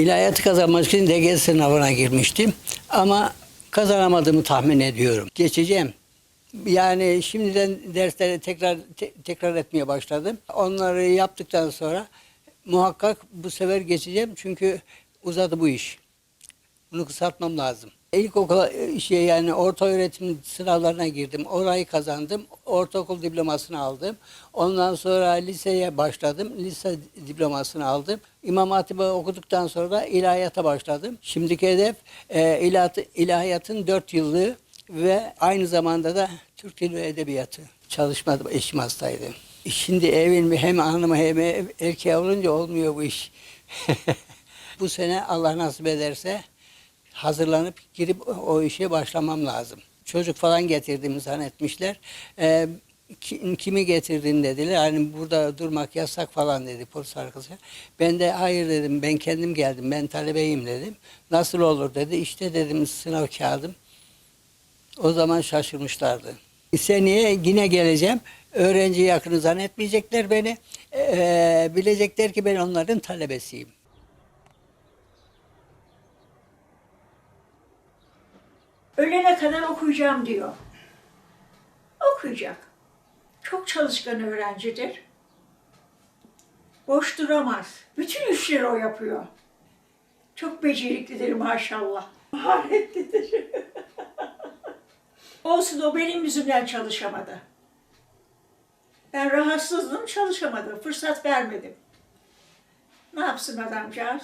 İlahiyatı kazanmak için DGS sınavına girmiştim. Ama kazanamadığımı tahmin ediyorum. Geçeceğim. Yani şimdiden dersleri tekrar te- tekrar etmeye başladım. Onları yaptıktan sonra muhakkak bu sefer geçeceğim. Çünkü uzadı bu iş. Bunu kısaltmam lazım. İlkokul e, şey yani orta öğretim sınavlarına girdim. Orayı kazandım. Ortaokul diplomasını aldım. Ondan sonra liseye başladım. Lise diplomasını aldım. İmam Hatip'i okuduktan sonra da ilahiyata başladım. Şimdiki hedef e, ilahiyat, ilahiyatın dört yıllığı ve aynı zamanda da Türk Dili ve Edebiyatı. Çalışmadım, eşim hastaydı. Şimdi evin hem hanımı hem erkeği olunca olmuyor bu iş. bu sene Allah nasip ederse hazırlanıp girip o işe başlamam lazım. Çocuk falan getirdiğimi zannetmişler. Ee, ki- kimi getirdin dediler. Hani burada durmak yasak falan dedi polis arkadaşı. Ben de hayır dedim. Ben kendim geldim. Ben talebeyim dedim. Nasıl olur dedi. İşte dedim sınav kağıdım. O zaman şaşırmışlardı. Seneye yine geleceğim. Öğrenci yakını zannetmeyecekler beni. Ee, bilecekler ki ben onların talebesiyim. Ölene kadar okuyacağım diyor. Okuyacak. Çok çalışkan öğrencidir. Boş duramaz. Bütün işleri o yapıyor. Çok beceriklidir maşallah. Maharetlidir. Olsun o benim yüzümden çalışamadı. Ben rahatsızdım çalışamadı. Fırsat vermedim. Ne yapsın adamcağız?